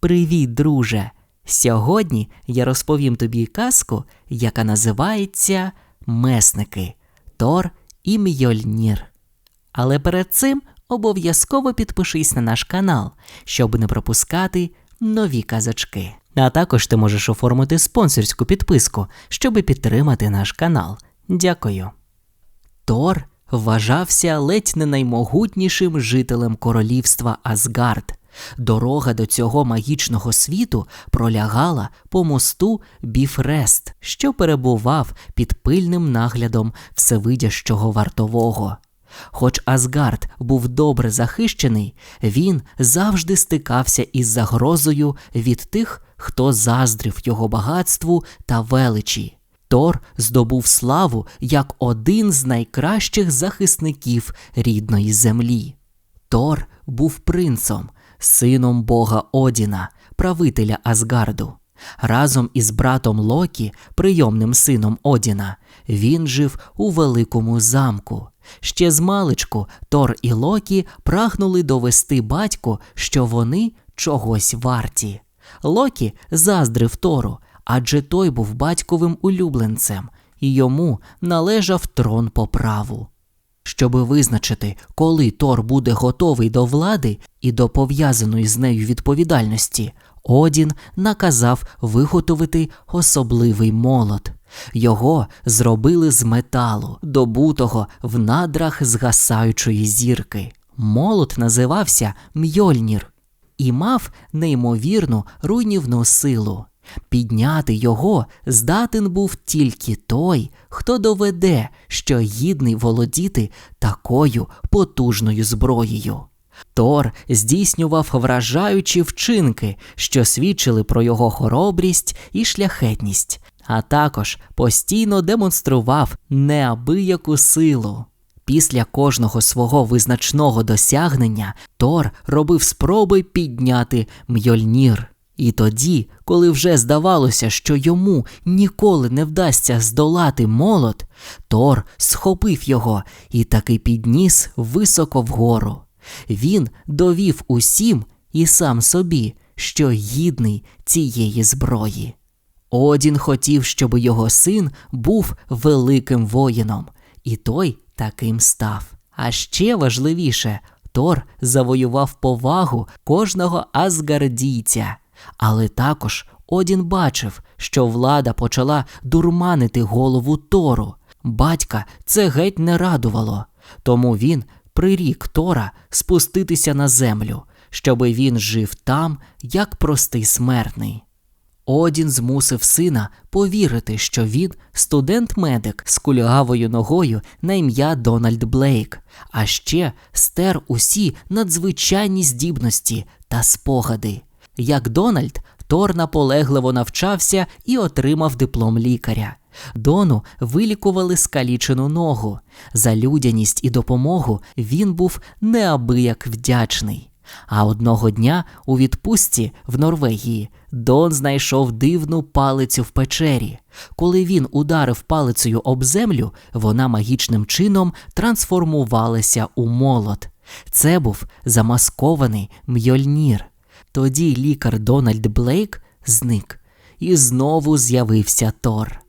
Привіт, друже! Сьогодні я розповім тобі казку, яка називається Месники Тор і Мьольнір. Але перед цим обов'язково підпишись на наш канал, щоб не пропускати нові казочки. А також ти можеш оформити спонсорську підписку, щоб підтримати наш канал. Дякую. Тор вважався ледь не наймогутнішим жителем королівства Асгард. Дорога до цього магічного світу пролягала по мосту Біфрест, що перебував під пильним наглядом всевидящого вартового. Хоч Асгард був добре захищений, він завжди стикався із загрозою від тих, хто заздрив його багатству та величі. Тор здобув славу як один з найкращих захисників рідної землі. Тор був принцом, сином бога Одіна, правителя Асгарду. Разом із братом Локі, прийомним сином Одіна, він жив у великому замку. Ще з маличку Тор і Локі прагнули довести батьку, що вони чогось варті. Локі заздрив Тору, адже той був батьковим улюбленцем, і йому належав трон по праву. Щоби визначити, коли Тор буде готовий до влади і до пов'язаної з нею відповідальності, Одін наказав виготовити особливий молот. Його зробили з металу, добутого в надрах згасаючої зірки. Молот називався Мьольнір і мав неймовірну руйнівну силу. Підняти його здатен був тільки той, хто доведе, що гідний володіти такою потужною зброєю. Тор здійснював вражаючі вчинки, що свідчили про його хоробрість і шляхетність, а також постійно демонстрував неабияку силу. Після кожного свого визначного досягнення Тор робив спроби підняти Мьольнір. І тоді, коли вже здавалося, що йому ніколи не вдасться здолати молот, Тор схопив його і таки підніс високо вгору. Він довів усім і сам собі, що гідний цієї зброї. Одін хотів, щоб його син був великим воїном, і той таким став. А ще важливіше, Тор завоював повагу кожного азгардійця. Але також Одін бачив, що влада почала дурманити голову Тору. Батька це геть не радувало, тому він прирік Тора спуститися на землю, щоби він жив там, як простий смертний. Одін змусив сина повірити, що він студент-медик з кульгавою ногою на ім'я Дональд Блейк, а ще стер усі надзвичайні здібності та спогади. Як Дональд, Тор наполегливо навчався і отримав диплом лікаря. Дону вилікували скалічену ногу. За людяність і допомогу він був неабияк вдячний. А одного дня у відпустці в Норвегії Дон знайшов дивну палицю в печері. Коли він ударив палицею об землю, вона магічним чином трансформувалася у молот. Це був замаскований мьольнір. Тоді лікар Дональд Блейк зник, і знову з'явився Тор.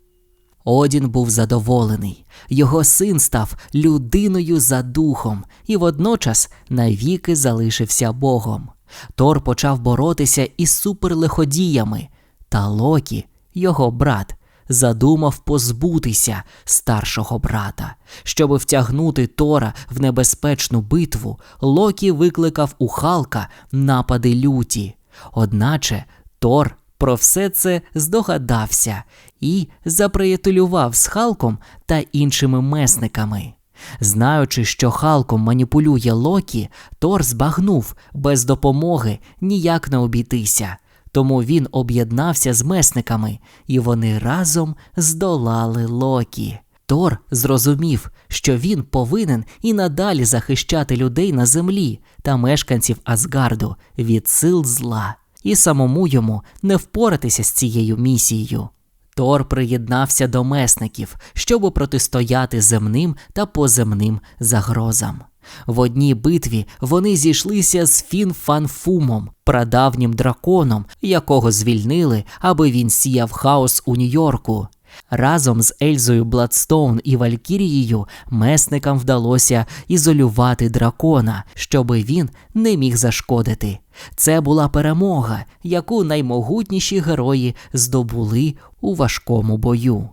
Одін був задоволений, його син став людиною за духом і водночас навіки залишився Богом. Тор почав боротися із суперлиходіями, та Локі, його брат, задумав позбутися старшого брата. Щоби втягнути Тора в небезпечну битву, Локі викликав у Халка напади люті. Одначе Тор про все це здогадався і заприятелював з Халком та іншими месниками. Знаючи, що Халком маніпулює Локі, Тор збагнув без допомоги ніяк не обійтися. Тому він об'єднався з месниками, і вони разом здолали Локі. Тор зрозумів, що він повинен і надалі захищати людей на землі та мешканців Асгарду від сил зла, і самому йому не впоратися з цією місією. Тор приєднався до месників, щоб протистояти земним та поземним загрозам. В одній битві вони зійшлися з Фін-Фан-Фумом, прадавнім драконом, якого звільнили, аби він сіяв хаос у Нью-Йорку. Разом з Ельзою Бладстоун і Валькірією месникам вдалося ізолювати дракона, щоби він не міг зашкодити. Це була перемога, яку наймогутніші герої здобули у важкому бою.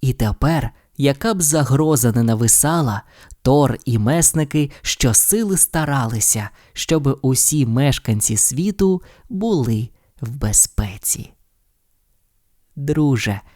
І тепер, яка б загроза не нависала, Тор і месники щосили старалися, щоб усі мешканці світу були в безпеці. Друже,